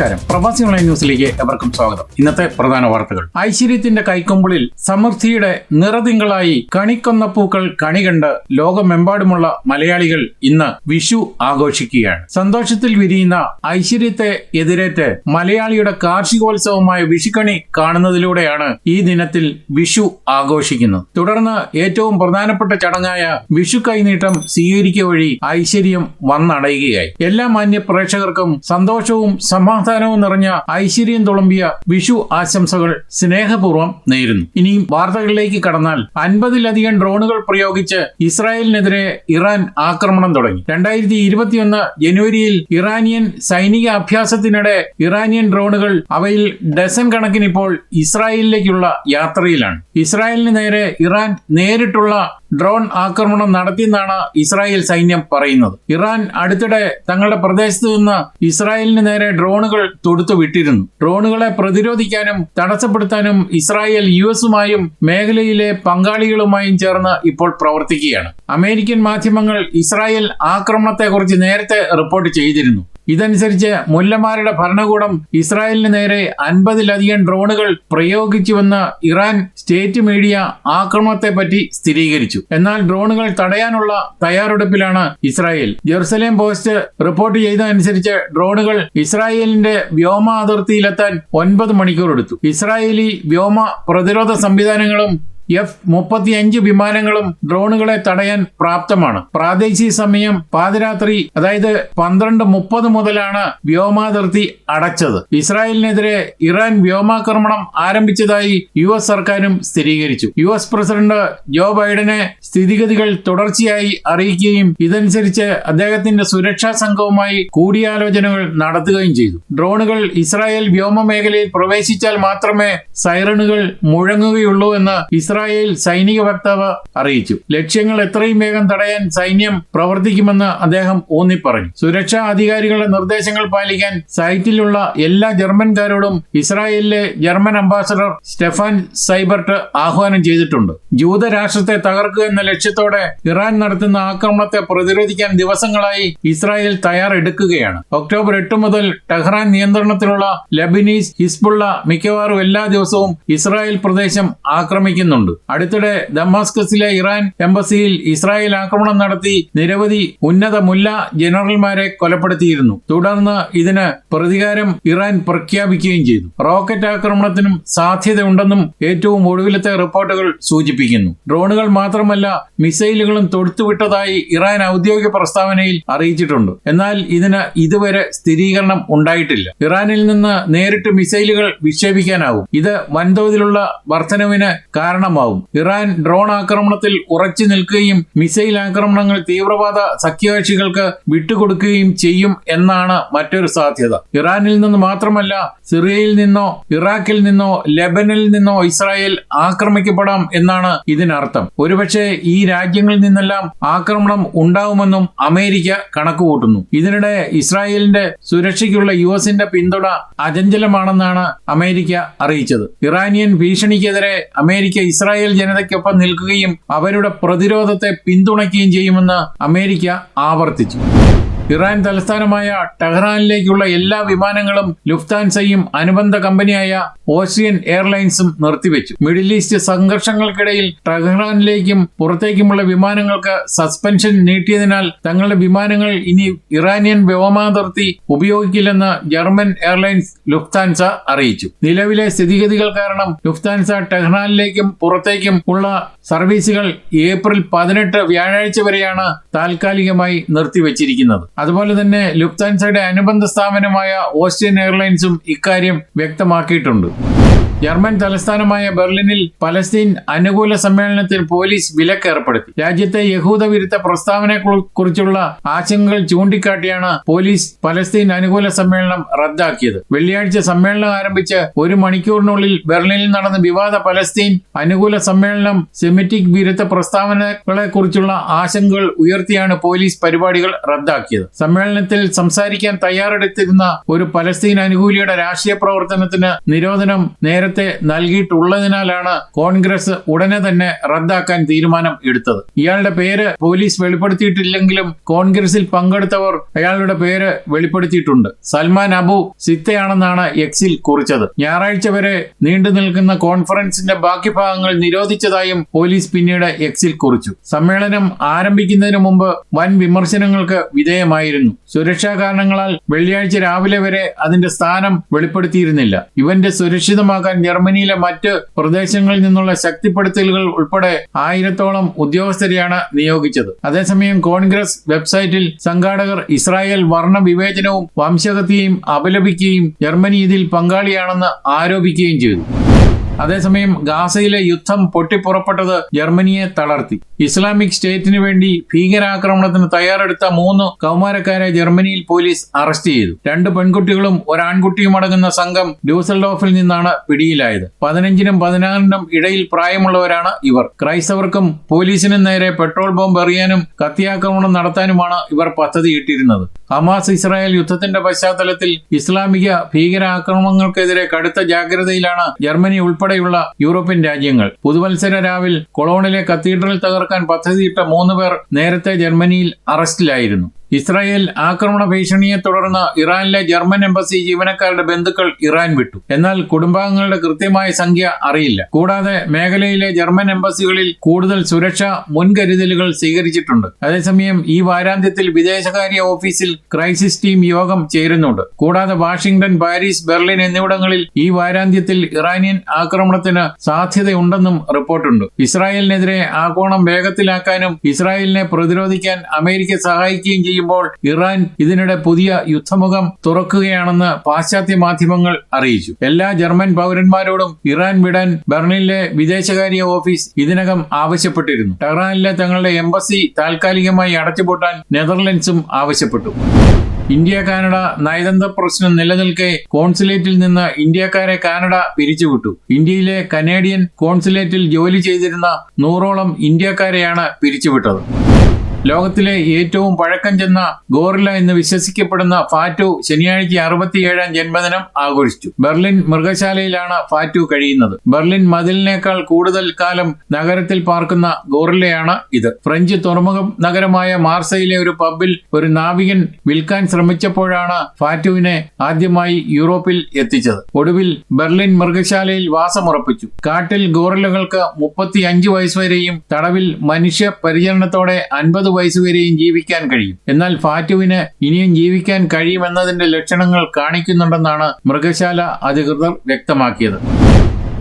നമസ്കാരം. പ്രവാസി ഓൺലൈൻ ന്യൂസിലേക്ക് എവർക്കും സ്വാഗതം. ഇന്നത്തെ പ്രധാന വാർത്തകൾ. ഐശ്വര്യത്തിന്റെ കൈക്കൊമ്പിളിൽ സമൃദ്ധിയുടെ നിറതിങ്കളായി കണിക്കൊന്ന പൂക്കൾ കണി കണ്ട് ലോകമെമ്പാടുമുള്ള മലയാളികൾ ഇന്ന് വിഷു ആഘോഷിക്കുകയാണ്. സന്തോഷത്തിൽ വിരിയുന്ന ഐശ്വര്യത്തെ എതിരേറ്റ് മലയാളിയുടെ കാർഷികോത്സവമായ വിഷുക്കണി കാണുന്നതിലൂടെയാണ് ഈ ദിനത്തിൽ വിഷു ആഘോഷിക്കുന്നത്. തുടർന്ന് ഏറ്റവും പ്രധാനപ്പെട്ട ചടങ്ങായ വിഷു കൈനീട്ടം സ്വീകരിക്കുക വഴി ഐശ്വര്യം വന്നടയുകയായി. എല്ലാ മാന്യ പ്രേക്ഷകർക്കും സന്തോഷവും സമാധാനവും നിറഞ്ഞ ഐശ്വര്യം തുളമ്പിയ വിഷു ആശംസകൾ സ്നേഹപൂർവം നേരുന്നു. ഇനിയും വാർത്തകളിലേക്ക് കടന്നാൽ അൻപതിലധികം ഡ്രോണുകൾ പ്രയോഗിച്ച് ഇസ്രായേലിനെതിരെ ഇറാൻ ആക്രമണം തുടങ്ങി. രണ്ടായിരത്തി ഇരുപത്തിയൊന്ന് ജനുവരിയിൽ ഇറാനിയൻ സൈനിക അഭ്യാസത്തിനിടെ ഇറാനിയൻ ഡ്രോണുകൾ അവയിൽ ഡസൻ കണക്കിന് ഇപ്പോൾ ഇസ്രായേലിലേക്കുള്ള യാത്രയിലാണ്. ഇസ്രായേലിന് നേരെ ഇറാൻ നേരിട്ടുള്ള ഡ്രോൺ ആക്രമണം നടത്തിയെന്നാണ് ഇസ്രായേൽ സൈന്യം പറയുന്നത്. ഇറാൻ അടുത്തിടെ തങ്ങളുടെ പ്രദേശത്ത് നിന്ന് ഇസ്രായേലിന് നേരെ ഡ്രോണുകൾ തൊടുത്തു വിട്ടിരുന്നു. ഡ്രോണുകളെ പ്രതിരോധിക്കാനും തടസ്സപ്പെടുത്താനും ഇസ്രായേൽ യു എസുമായും മേഖലയിലെ പങ്കാളികളുമായും ചേർന്ന് ഇപ്പോൾ പ്രവർത്തിക്കുകയാണ്. അമേരിക്കൻ മാധ്യമങ്ങൾ ഇസ്രായേൽ ആക്രമണത്തെക്കുറിച്ച് നേരത്തെ റിപ്പോർട്ട് ചെയ്തിരുന്നു. ഇതനുസരിച്ച് മുല്ലമാരുടെ ഭരണകൂടം ഇസ്രായേലിന് നേരെ അൻപതിലധികം ഡ്രോണുകൾ പ്രയോഗിച്ചുവെന്ന് ഇറാൻ സ്റ്റേറ്റ് മീഡിയ ആക്രമണത്തെപ്പറ്റി സ്ഥിരീകരിച്ചു. എന്നാൽ ഡ്രോണുകൾ തടയാനുള്ള തയ്യാറെടുപ്പിലാണ് ഇസ്രായേൽ. ജെറുസലേം പോസ്റ്റ് റിപ്പോർട്ട് ചെയ്തതനുസരിച്ച് ഡ്രോണുകൾ ഇസ്രായേലിന്റെ വ്യോമ അതിർത്തിയിലെത്താൻ ഒൻപത് മണിക്കൂർ എടുത്തു. ഇസ്രായേലി വ്യോമ പ്രതിരോധ സംവിധാനങ്ങളും എഫ് മുപ്പത്തിയഞ്ച് വിമാനങ്ങളും ഡ്രോണുകളെ തടയാൻ പ്രാപ്തമാണ്. പ്രാദേശിക സമയം പാതിരാത്രി അതായത് പന്ത്രണ്ട് മുപ്പത് മുതലാണ് വ്യോമാതിർത്തി അടച്ചത്. ഇസ്രായേലിനെതിരെ ഇറാൻ വ്യോമാക്രമണം ആരംഭിച്ചതായി യു എസ് സർക്കാരും സ്ഥിരീകരിച്ചു. യു എസ് പ്രസിഡന്റ് ജോ ബൈഡനെ സ്ഥിതിഗതികൾ തുടർച്ചയായി അറിയിക്കുകയും ഇതനുസരിച്ച് അദ്ദേഹത്തിന്റെ സുരക്ഷാ സംഘവുമായി കൂടിയാലോചനകൾ നടത്തുകയും ചെയ്തു. ഡ്രോണുകൾ ഇസ്രായേൽ വ്യോമ മേഖലയിൽ പ്രവേശിച്ചാൽ മാത്രമേ സൈറണുകൾ മുഴങ്ങുകയുള്ളൂ എന്ന് ഇസ്രായേൽ സൈനിക വക്താവ് അറിയിച്ചു. ലക്ഷ്യങ്ങൾ എത്രയും വേഗം തടയാൻ സൈന്യം പ്രവർത്തിക്കുമെന്ന് അദ്ദേഹം ഊന്നിപ്പറഞ്ഞു. സുരക്ഷാ അധികാരികളുടെ നിർദ്ദേശങ്ങൾ പാലിക്കാൻ സൈറ്റിലുള്ള എല്ലാ ജർമ്മൻകാരോടും ഇസ്രായേലിലെ ജർമ്മൻ അംബാസഡർ സ്റ്റെഫാൻ സൈബർട്ട് ആഹ്വാനം ചെയ്തിട്ടുണ്ട്. ജൂതരാഷ്ട്രത്തെ തകർക്കുക എന്ന ലക്ഷ്യത്തോടെ ഇറാൻ നടത്തുന്ന ആക്രമണത്തെ പ്രതിരോധിക്കാൻ ദിവസങ്ങളായി ഇസ്രായേൽ തയ്യാറെടുക്കുകയാണ്. ഒക്ടോബർ എട്ട് മുതൽ ടെഹ്റാൻ നിയന്ത്രണത്തിലുള്ള ലബിനീസ് ഹിസ്ബുള്ള മിക്കവാറും എല്ലാ ദിവസവും ഇസ്രായേൽ പ്രദേശം ആക്രമിക്കുന്നുണ്ട്. അടുത്തിടെ ദമാസ്കസിലെ ഇറാൻ എംബസിയിൽ ഇസ്രായേൽ ആക്രമണം നടത്തി നിരവധി ഉന്നത മുല്ല ജനറൽമാരെ കൊലപ്പെടുത്തിയിരുന്നു. തുടർന്ന് ഇതിന് പ്രതികാരം ഇറാൻ പ്രഖ്യാപിക്കുകയും ചെയ്തു. റോക്കറ്റ് ആക്രമണത്തിനും സാധ്യതയുണ്ടെന്നും ഏറ്റവും ഒടുവിലത്തെ റിപ്പോർട്ടുകൾ സൂചിപ്പിക്കുന്നു. ഡ്രോണുകൾ മാത്രമല്ല മിസൈലുകളും തൊടുത്തുവിട്ടതായി ഇറാൻ ഔദ്യോഗിക പ്രസ്താവനയിൽ അറിയിച്ചിട്ടുണ്ട്. എന്നാൽ ഇതിന് ഇതുവരെ സ്ഥിരീകരണം ഉണ്ടായിട്ടില്ല. ഇറാനിൽ നിന്ന് നേരിട്ട് മിസൈലുകൾ വിക്ഷേപിക്കാനാവും. ഇത് വൻതോതിലുള്ള വർധനവിന് കാരണമാവും ഇറാൻ ഡ്രോൺ ആക്രമണത്തിൽ ഉറച്ചു നിൽക്കുകയും മിസൈൽ ആക്രമണങ്ങൾ തീവ്രവാദ സഖ്യകക്ഷികൾക്ക് വിട്ടുകൊടുക്കുകയും ചെയ്യും എന്നാണ് മറ്റൊരു സാധ്യത. ഇറാനിൽ നിന്ന് മാത്രമല്ല സിറിയയിൽ നിന്നോ ഇറാഖിൽ നിന്നോ ലെബനിൽ നിന്നോ ഇസ്രായേൽ ആക്രമിക്കപ്പെടാം എന്നാണ് ഇതിനർത്ഥം. ഒരുപക്ഷെ ഈ രാജ്യങ്ങളിൽ നിന്നെല്ലാം ആക്രമണം ഉണ്ടാവുമെന്നും അമേരിക്ക കണക്കുകൂട്ടുന്നു. ഇതിനിടെ ഇസ്രായേലിന്റെ സുരക്ഷയ്ക്കുള്ള യു എസിന്റെ പിന്തുണ അചഞ്ചലമാണെന്നാണ് അമേരിക്ക അറിയിച്ചത്. ഇറാനിയൻ ഭീഷണിക്കെതിരെ അമേരിക്ക ഇസ്രായേൽ ജനതയ്ക്കൊപ്പം നിൽക്കുകയും അവരുടെ പ്രതിരോധത്തെ പിന്തുണയ്ക്കുകയും ചെയ്യുമെന്ന് അമേരിക്ക ആവർത്തിച്ചു. ഇറാൻ തലസ്ഥാനമായ ടെഹ്റാനിലേക്കുള്ള എല്ലാ വിമാനങ്ങളും ലുഫ്താൻസയും അനുബന്ധ കമ്പനിയായ ഓസിയൻ എയർലൈൻസും നിർത്തിവെച്ചു. മിഡിൽ ഈസ്റ്റ് സംഘർഷങ്ങൾക്കിടയിൽ ടെഹ്റാനിലേക്കും പുറത്തേക്കുമുള്ള വിമാനങ്ങൾക്ക് സസ്പെൻഷൻ നീട്ടിയതിനാൽ തങ്ങളുടെ വിമാനങ്ങൾ ഇനി ഇറാനിയൻ വ്യോമാതിർത്തി ഉപയോഗിക്കില്ലെന്ന് ജർമ്മൻ എയർലൈൻസ് ലുഫ്താൻസ അറിയിച്ചു. നിലവിലെ സ്ഥിതിഗതികൾ കാരണം ലുഫ്താൻസ ടെഹ്റാനിലേക്കും പുറത്തേക്കും ഉള്ള സർവീസുകൾ ഏപ്രിൽ പതിനെട്ട് വ്യാഴാഴ്ച വരെയാണ് താൽക്കാലികമായി നിർത്തിവച്ചിരിക്കുന്നത്. അതുപോലെ തന്നെ ലുപ്താൻസയുടെ അനുബന്ധ സ്ഥാപനമായ ഓസ്ട്രിയൻ എയർലൈൻസും ഇക്കാര്യം വ്യക്തമാക്കിയിട്ടുണ്ട്. ജർമ്മൻ തലസ്ഥാനമായ ബെർലിനിൽ പലസ്തീൻ അനുകൂല സമ്മേളനത്തിൽ പോലീസ് വിലക്ക് ഏർപ്പെടുത്തി. രാജ്യത്തെ യഹൂദ വിരുദ്ധ പ്രസ്താവനയെ കുറിച്ചുള്ള ആശങ്കകൾ ചൂണ്ടിക്കാട്ടിയാണ് പോലീസ് പലസ്തീൻ അനുകൂല സമ്മേളനം റദ്ദാക്കിയത്. വെള്ളിയാഴ്ച സമ്മേളനം ആരംഭിച്ച് ഒരു മണിക്കൂറിനുള്ളിൽ ബെർലിനിൽ നടന്ന വിവാദ പലസ്തീൻ അനുകൂല സമ്മേളനം സെമിറ്റിക് വിരുദ്ധ പ്രസ്താവനകളെ കുറിച്ചുള്ള ആശങ്കകൾ ഉയർത്തിയാണ് പോലീസ് പരിപാടികൾ റദ്ദാക്കിയത്. സമ്മേളനത്തിൽ സംസാരിക്കാൻ തയ്യാറെടുത്തിരുന്ന ഒരു പലസ്തീൻ അനുകൂലിയുടെ രാഷ്ട്രീയ പ്രവർത്തനത്തിന് നിരോധനം നേരത്തെ നേരത്തെ നൽകിയിട്ടുള്ളതിനാലാണ് കോൺഗ്രസ് ഉടനെ തന്നെ റദ്ദാക്കാൻ തീരുമാനം എടുത്തത്. ഇയാളുടെ പേര് പോലീസ് വെളിപ്പെടുത്തിയിട്ടില്ലെങ്കിലും കോൺഗ്രസിൽ പങ്കെടുത്തവർ അയാളുടെ പേര് വെളിപ്പെടുത്തിയിട്ടുണ്ട്. സൽമാൻ അബു സിത്തയാണെന്നാണ് എക്സിൽ കുറിച്ചത്. ഞായറാഴ്ച വരെ നീണ്ടു നിൽക്കുന്ന കോൺഫറൻസിന്റെ ബാക്കി ഭാഗങ്ങൾ നിരോധിച്ചതായും പോലീസ് പിന്നീട് എക്സിൽ കുറിച്ചു. സമ്മേളനം ആരംഭിക്കുന്നതിന് മുമ്പ് വൻ വിമർശനങ്ങൾക്ക് വിധേയമായിരുന്നു. സുരക്ഷാ കാരണങ്ങളാൽ വെള്ളിയാഴ്ച രാവിലെ വരെ അതിന്റെ സ്ഥാനം വെളിപ്പെടുത്തിയിരുന്നില്ല. ഇവന്റെ സുരക്ഷിതമാക്കാൻ ജർമ്മനിയിലെ മറ്റ് പ്രദേശങ്ങളിൽ നിന്നുള്ള ശക്തിപ്പെടുത്തലുകൾ ഉൾപ്പെടെ ആയിരത്തോളം ഉദ്യോഗസ്ഥരെയാണ് നിയോഗിച്ചത്. അതേസമയം കോൺഗ്രസ് വെബ്സൈറ്റിൽ സംഘാടകർ ഇസ്രായേൽ വർണ വിവേചനവും വംശഹത്യയും അപലപിക്കുകയും ജർമ്മനി ഇതിൽ പങ്കാളിയാണെന്ന് ആരോപിക്കുകയും ചെയ്തു. അതേസമയം ഗാസയിലെ യുദ്ധം പൊട്ടിപ്പുറപ്പെട്ടത് ജർമ്മനിയെ തളർത്തി. ഇസ്ലാമിക് സ്റ്റേറ്റിന് വേണ്ടി ഭീകരാക്രമണത്തിന് തയ്യാറെടുത്ത മൂന്ന് കൗമാരക്കാരെ ജർമ്മനിയിൽ പോലീസ് അറസ്റ്റ് ചെയ്തു. രണ്ട് പെൺകുട്ടികളും ഒരാൺകുട്ടിയും അടങ്ങുന്ന സംഘം ഡ്യൂസൽഡോഫിൽ നിന്നാണ് പിടിയിലായത്. പതിനഞ്ചിനും പതിനാറിനും ഇടയിൽ പ്രായമുള്ളവരാണ് ഇവർ. ക്രൈസ്തവർക്കും പോലീസിനും നേരെ പെട്രോൾ ബോംബ് എറിയാനും കത്തിയാക്രമണം നടത്താനുമാണ് ഇവർ പദ്ധതിയിട്ടിരുന്നത്. ഹമാസ് ഇസ്രായേൽ യുദ്ധത്തിന്റെ പശ്ചാത്തലത്തിൽ ഇസ്ലാമിക ഭീകരാക്രമണങ്ങൾക്കെതിരെ കടുത്ത ജാഗ്രതയിലാണ് ജർമ്മനി ഉൾപ്പെടെയുള്ള യൂറോപ്യൻ രാജ്യങ്ങൾ. പുതുവത്സര രാവിൽ കൊളോണിലെ കത്തീഡ്രൽ തകർക്കാൻ പദ്ധതിയിട്ട മൂന്ന് പേർ നേരത്തെ ജർമ്മനിയിൽ അറസ്റ്റിലായിരുന്നു. ഇസ്രായേൽ ആക്രമണ ഭീഷണിയെ തുടർന്ന് ഇറാനിലെ ജർമ്മൻ എംബസി ജീവനക്കാരുടെ ബന്ധുക്കൾ ഇറാൻ വിട്ടു. എന്നാൽ കുടുംബാംഗങ്ങളുടെ കൃത്യമായ സംഖ്യ അറിയില്ല. കൂടാതെ മേഖലയിലെ ജർമ്മൻ എംബസികളിൽ കൂടുതൽ സുരക്ഷാ മുൻകരുതലുകൾ സ്വീകരിച്ചിട്ടുണ്ട്. അതേസമയം ഈ വാരാന്ത്യത്തിൽ വിദേശകാര്യ ഓഫീസിൽ ക്രൈസിസ് ടീം യോഗം ചേരുന്നുണ്ട്. കൂടാതെ വാഷിംഗ്ടൺ പാരീസ് ബെർലിൻ എന്നിവിടങ്ങളിൽ ഈ വാരാന്ത്യത്തിൽ ഇറാനിയൻ ആക്രമണത്തിന് സാധ്യതയുണ്ടെന്നും റിപ്പോർട്ടുണ്ട്. ഇസ്രായേലിനെതിരെ ആഗോളം വേഗത്തിലാക്കാനും ഇസ്രായേലിനെ പ്രതിരോധിക്കാൻ അമേരിക്ക സഹായിക്കുകയും ചെയ്യും ചെയ്യുമ്പോൾ ഇറാൻ ഇതിനിടെ പുതിയ യുദ്ധമുഖം തുറക്കുകയാണെന്ന് പാശ്ചാത്യ മാധ്യമങ്ങൾ അറിയിച്ചു. എല്ലാ ജർമ്മൻ പൗരന്മാരോടും ഇറാൻ വിടാൻ ബെർലിനിലെ വിദേശകാര്യ ഓഫീസ് ഇതിനകം ആവശ്യപ്പെട്ടിരുന്നു. ടെഹ്റാനിലെ തങ്ങളുടെ എംബസി താൽക്കാലികമായി അടച്ചുപൂട്ടാൻ നെതർലൻഡ്സും ആവശ്യപ്പെട്ടു. ഇന്ത്യ കാനഡ നയതന്ത്ര പ്രശ്നം നിലനിൽക്കെ കോൺസുലേറ്റിൽ നിന്ന് ഇന്ത്യക്കാരെ കാനഡ പിരിച്ചുവിട്ടു. ഇന്ത്യയിലെ കനേഡിയൻ കോൺസുലേറ്റിൽ ജോലി ചെയ്തിരുന്ന നൂറോളം ഇന്ത്യക്കാരെയാണ് പിരിച്ചുവിട്ടത്. ലോകത്തിലെ ഏറ്റവും പഴക്കം ചെന്ന ഗോറില എന്ന് വിശ്വസിക്കപ്പെടുന്ന ഫാറ്റു ശനിയാഴ്ച അറുപത്തിയേഴാം ജന്മദിനം ആഘോഷിച്ചു. ബെർലിൻ മൃഗശാലയിലാണ് ഫാറ്റു കഴിയുന്നത്. ബെർലിൻ മതിലിനേക്കാൾ കൂടുതൽ കാലം നഗരത്തിൽ പാർക്കുന്ന ഗോറില്ലയാണ് ഇത്. ഫ്രഞ്ച് തുറമുഖ നഗരമായ മാർസയിലെ ഒരു പബ്ബിൽ ഒരു നാവികൻ വിൽക്കാൻ ശ്രമിച്ചപ്പോഴാണ് ഫാറ്റുവിനെ ആദ്യമായി യൂറോപ്പിൽ എത്തിച്ചത്. ഒടുവിൽ ബെർലിൻ മൃഗശാലയിൽ വാസമുറപ്പിച്ചു. കാട്ടിൽ ഗോറില്ലകൾക്ക് മുപ്പത്തി അഞ്ച് വയസ്സുവരെയും തടവിൽ മനുഷ്യ പരിചരണത്തോടെ അൻപത് വയസ്സുവരെയും ജീവിക്കാൻ കഴിയും. എന്നാൽ ഫാറ്റുവിന് ഇനിയും ജീവിക്കാൻ കഴിയുമെന്നതിന്റെ ലക്ഷണങ്ങൾ കാണിക്കുന്നുണ്ടെന്നാണ് മൃഗശാല അധികൃതർ വ്യക്തമാക്കിയത്.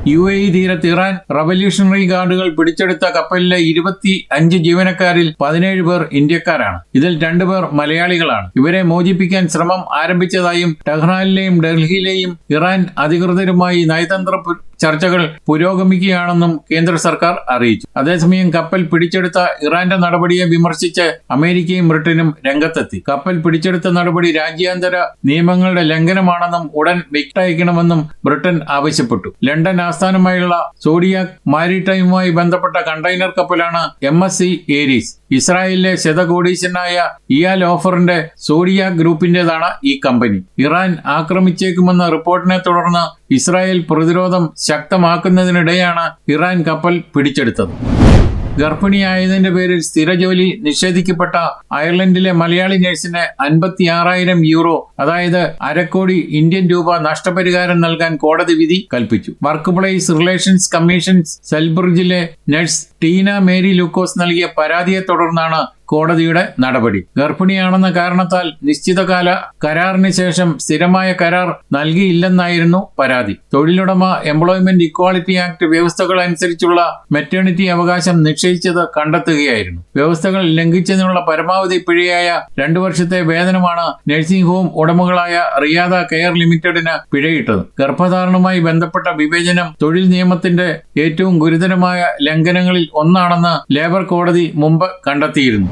യു എ ഇ തീരത്ത് ഇറാൻ റവല്യൂഷണറി ഗാർഡുകൾ പിടിച്ചെടുത്ത കപ്പലിലെ ഇരുപത്തി അഞ്ച് ജീവനക്കാരിൽ പതിനേഴ് പേർ ഇന്ത്യക്കാരാണ്. ഇതിൽ രണ്ടുപേർ മലയാളികളാണ്. ഇവരെ മോചിപ്പിക്കാൻ ശ്രമം ആരംഭിച്ചതായും ടെഹ്റാനിലെയും ഡൽഹിയിലെയും ഇറാൻ അധികൃതരുമായി നയതന്ത്ര ചർച്ചകൾ പുരോഗമിക്കുകയാണെന്നും കേന്ദ്ര സർക്കാർ അറിയിച്ചു. അതേസമയം കപ്പൽ പിടിച്ചെടുത്ത ഇറാന്റെ നടപടിയെ വിമർശിച്ച് അമേരിക്കയും ബ്രിട്ടനും രംഗത്തെത്തി. കപ്പൽ പിടിച്ചെടുത്ത നടപടി രാജ്യാന്തര നിയമങ്ങളുടെ ലംഘനമാണെന്നും ഉടൻ വിട്ടയക്കണമെന്നും ബ്രിട്ടൻ ആവശ്യപ്പെട്ടു. ലണ്ടൻ ആസ്ഥാനമായുള്ള സോഡിയാക് മാരിടൈമുമായി ബന്ധപ്പെട്ട കണ്ടെയ്നർ കപ്പലാണ് എം എസ് സി ഏരീസ്. ഇസ്രായേലിലെ ശതകോടീശനായ ഇയാൽ ഓഫറിന്റെ സോഡിയ ഗ്രൂപ്പിന്റേതാണ് ഈ കമ്പനി. ഇറാൻ ആക്രമിച്ചേക്കുമെന്ന റിപ്പോർട്ടിനെ തുടർന്ന് ഇസ്രായേൽ പ്രതിരോധം ശക്തമാക്കുന്നതിനിടെയാണ് ഇറാൻ കപ്പൽ പിടിച്ചെടുത്തത്. ഗർഭിണിയായതിന്റെ പേരിൽ സ്ഥിരജോലി നിഷേധിക്കപ്പെട്ട അയർലൻഡിലെ മലയാളി നഴ്സിന് അൻപത്തി ആറായിരം യൂറോ അതായത് അരക്കോടി ഇന്ത്യൻ രൂപ നഷ്ടപരിഹാരം നൽകാൻ കോടതി വിധി കൽപ്പിച്ചു. വർക്ക് പ്ലേസ് റിലേഷൻസ് കമ്മീഷൻ സെൽബ്രിഡ്ജിലെ നഴ്സ് ടീന മേരി ലൂക്കോസ് നൽകിയ പരാതിയെ തുടർന്നാണ് കോടതിയുടെ നടപടി. ഗർഭിണിയാണെന്ന കാരണത്താൽ നിശ്ചിതകാല കരാറിന് ശേഷം സ്ഥിരമായ കരാർ നൽകിയില്ലെന്നായിരുന്നു പരാതി. തൊഴിലുടമ എംപ്ലോയ്മെന്റ് ഇക്വാളിറ്റി ആക്ട് വ്യവസ്ഥകൾ അനുസരിച്ചുള്ള മെറ്റേണിറ്റി അവകാശം നിശ്ചയിച്ചത് കണ്ടെത്തുകയായിരുന്നു. വ്യവസ്ഥകൾ ലംഘിച്ചതിനുള്ള പരമാവധി പിഴയായ രണ്ടു വർഷത്തെ വേതനമാണ് നഴ്സിംഗ് ഹോം ഉടമകളായ റിയാദ കെയർ ലിമിറ്റഡിന് പിഴയിട്ടത്. ഗർഭധാരണവുമായി ബന്ധപ്പെട്ട വിവേചനം തൊഴിൽ നിയമത്തിന്റെ ഏറ്റവും ഗുരുതരമായ ലംഘനങ്ങളിൽ ഒന്നാണെന്ന് ലേബർ കോടതി മുമ്പ് കണ്ടെത്തിയിരുന്നു.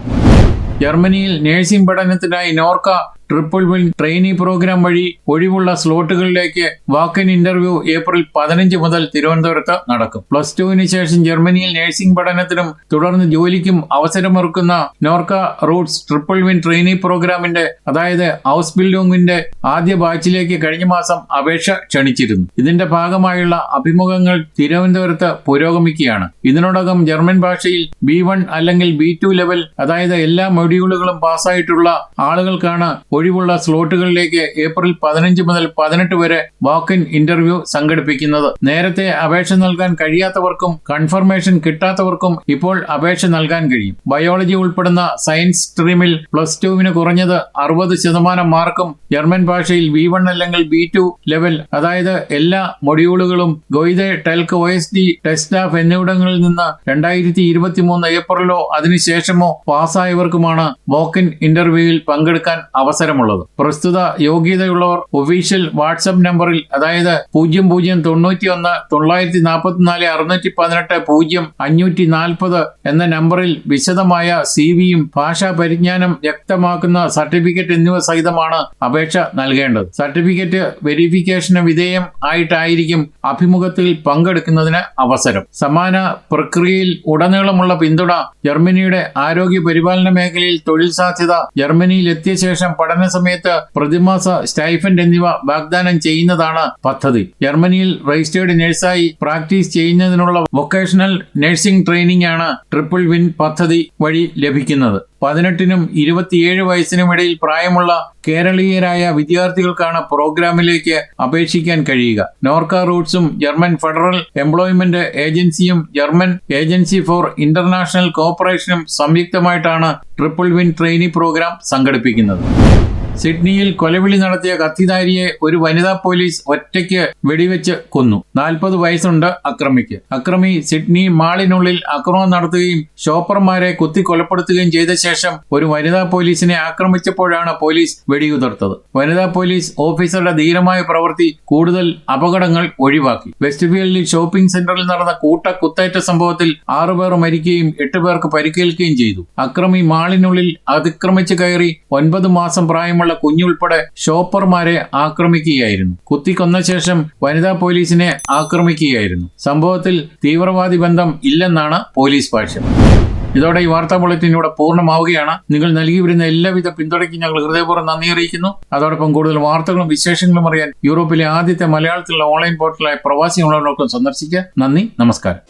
ജർമ്മനിയിൽ നഴ്സിംഗ് പഠനത്തിനായി Norka triple win trainee program വഴി ഒഴിവുള്ള സ്ലോട്ടുകളിലേക്ക് വാക്കിൻ ഇന്റർവ്യൂ ഏപ്രിൽ പതിനഞ്ച് മുതൽ തിരുവനന്തപുരത്ത് നടക്കും. പ്ലസ് ടുവിന് ശേഷം ജർമ്മനിയിൽ നഴ്സിംഗ് പഠനത്തിനും തുടർന്ന് ജോലിക്കും അവസരമൊരുക്കുന്ന Norka Roots triple win trainee പ്രോഗ്രാമിന്റെ അതായത് ഹൗസ് ബിൽഡിംഗിന്റെ ആദ്യ ബാച്ചിലേക്ക് കഴിഞ്ഞ മാസം അപേക്ഷ ക്ഷണിച്ചിരുന്നു. ഇതിന്റെ ഭാഗമായുള്ള അഭിമുഖങ്ങൾ തിരുവനന്തപുരത്ത് പുരോഗമിക്കുകയാണ്. ഇതിനോടകം ജർമ്മൻ ഭാഷയിൽ ബി വൺ അല്ലെങ്കിൽ ബി ടു ലെവൽ അതായത് എല്ലാ മൊഡ്യൂളുകളും പാസ്സായിട്ടുള്ള ആളുകൾക്കാണ് ഒഴിവുള്ള സ്ലോട്ടുകളിലേക്ക് ഏപ്രിൽ പതിനഞ്ച് മുതൽ പതിനെട്ട് വരെ വാക്ക് ഇൻ ഇന്റർവ്യൂ സംഘടിപ്പിക്കുന്നത്. നേരത്തെ അപേക്ഷ നൽകാൻ കഴിയാത്തവർക്കും കൺഫർമേഷൻ കിട്ടാത്തവർക്കും ഇപ്പോൾ അപേക്ഷ നൽകാൻ കഴിയും. ബയോളജി ഉൾപ്പെടുന്ന സയൻസ് സ്ട്രീമിൽ പ്ലസ് ടുവിന് കുറഞ്ഞത് അറുപത് ശതമാനം മാർക്കും ജർമ്മൻ ഭാഷയിൽ ബി വൺ അല്ലെങ്കിൽ ബി ടു ലെവൽ അതായത് എല്ലാ മൊഡ്യൂളുകളും Goethe TELC O S D TestDaF എന്നിവിടങ്ങളിൽ നിന്ന് രണ്ടായിരത്തി ഇരുപത്തി മൂന്ന് ഏപ്രിലോ അതിനുശേഷമോ പാസ്സായവർക്കുമാണ് വോക്കിൻ ഇന്റർവ്യൂവിൽ പങ്കെടുക്കാൻ അവസരമുള്ളത്. പ്രസ്തുത യോഗ്യതയുള്ളവർ ഒഫീഷ്യൽ വാട്സപ്പ് നമ്പറിൽ അതായത് പൂജ്യം പൂജ്യം തൊണ്ണൂറ്റി ഒന്ന് തൊള്ളായിരത്തി നാൽപ്പത്തിനാല് അറുന്നൂറ്റി പതിനെട്ട് പൂജ്യം അഞ്ഞൂറ്റി നാൽപ്പത് എന്ന നമ്പറിൽ വിശദമായ സി വിയും ഭാഷാ പരിജ്ഞാനം വ്യക്തമാക്കുന്ന സർട്ടിഫിക്കറ്റ് എന്നിവ സഹിതമാണ് അപേക്ഷ നൽകേണ്ടത്. സർട്ടിഫിക്കറ്റ് വെരിഫിക്കേഷന് വിധേയം ആയിട്ടായിരിക്കും അഭിമുഖത്തിൽ പങ്കെടുക്കുന്നതിന് അവസരം. സമാന പ്രക്രിയയിൽ ഉടനീളമുള്ള പിന്തുണ ജർമ്മനിയുടെ ആരോഗ്യ പരിപാലന മേഖലയിൽ തൊഴിൽ സാധ്യത ജർമ്മനിയിൽ എത്തിയ ശേഷം പഠന സമയത്ത് പ്രതിമാസ സ്റ്റൈഫൻഡ് എന്നിവ വാഗ്ദാനം ചെയ്യുന്നതാണ് പദ്ധതി. ജർമ്മനിയിൽ രജിസ്റ്റേർഡ് നഴ്സായി പ്രാക്ടീസ് ചെയ്യുന്നതിനുള്ള വൊക്കേഷണൽ നഴ്സിംഗ് ട്രെയിനിംഗ് ആണ് ട്രിപ്പിൾ വിൻ പദ്ധതി വഴി ലഭിക്കുന്നത്. പതിനെട്ടിനും ഇരുപത്തിയേഴ് വയസ്സിനും ഇടയിൽ പ്രായമുള്ള കേരളീയരായ വിദ്യാർത്ഥികൾക്കാണ് പ്രോഗ്രാമിലേക്ക് അപേക്ഷിക്കാൻ കഴിയുക. നോർക്ക റൂട്ട്സും ജർമ്മൻ ഫെഡറൽ എംപ്ലോയ്മെന്റ് ഏജൻസിയും ജർമ്മൻ ഏജൻസി ഫോർ ഇന്റർനാഷണൽ കോപ്പറേഷനും സംയുക്തമായിട്ടാണ് ട്രിപ്പിൾ വിൻ ട്രെയിനി പ്രോഗ്രാം സംഘടിപ്പിക്കുന്നത്. സിഡ്നിയിൽ കൊലവിളി നടത്തിയ കത്തിധാരിയെ ഒരു വനിതാ പോലീസ് ഒറ്റയ്ക്ക് വെടിവെച്ച് കൊന്നു. നാൽപ്പത് വയസ്സുണ്ട് അക്രമിക്ക്. അക്രമി സിഡ്നി മാളിനുള്ളിൽ ആക്രമണം നടത്തുകയും ഷോപ്പർമാരെ കുത്തി കൊലപ്പെടുത്തുകയും ചെയ്ത ശേഷം ഒരു വനിതാ പോലീസിനെ ആക്രമിച്ചപ്പോഴാണ് പോലീസ് വെടിയുതിർത്തത്. വനിതാ പോലീസ് ഓഫീസറുടെ ധീരമായ പ്രവൃത്തി കൂടുതൽ അപകടങ്ങൾ ഒഴിവാക്കി. വെസ്റ്റ്ഫീൽഡിൽ ഷോപ്പിംഗ് സെന്ററിൽ നടന്ന കൂട്ട കുത്തേറ്റ സംഭവത്തിൽ ആറുപേർ മരിക്കുകയും എട്ട് പേർക്ക് പരിക്കേൽക്കുകയും ചെയ്തു. അക്രമി മാളിനുള്ളിൽ അതിക്രമിച്ചു കയറി ഒൻപത് മാസം പ്രായമുള്ള കുഞ്ഞുൾപ്പെടെ ഷോപ്പർമാരെ ആക്രമിക്കുകയായിരുന്നു. കുത്തിക്കൊന്ന ശേഷം വനിതാ പോലീസിനെ ആക്രമിക്കുകയായിരുന്നു. സംഭവത്തിൽ തീവ്രവാദി ബന്ധം ഇല്ലെന്നാണ് പോലീസ് ഭാഷ്യം. ഇതോടെ ഈ വാർത്താ ബുള്ളറ്റിൻ ഇവിടെ പൂർണമാവുകയാണ്. നിങ്ങൾ നൽകി വരുന്ന എല്ലാവിധ പിന്തുണയ്ക്കും ഞങ്ങൾ ഹൃദയപൂർവം നന്ദി അറിയിക്കുന്നു. അതോടൊപ്പം കൂടുതൽ വാർത്തകളും വിശേഷങ്ങളും അറിയാൻ യൂറോപ്പിലെ ആദ്യത്തെ മലയാളത്തിലുള്ള ഓൺലൈൻ പോർട്ടലായ പ്രവാസി ഓൺലൈനോടൊപ്പം സന്ദർശിക്കുക. നന്ദി നമസ്കാരം.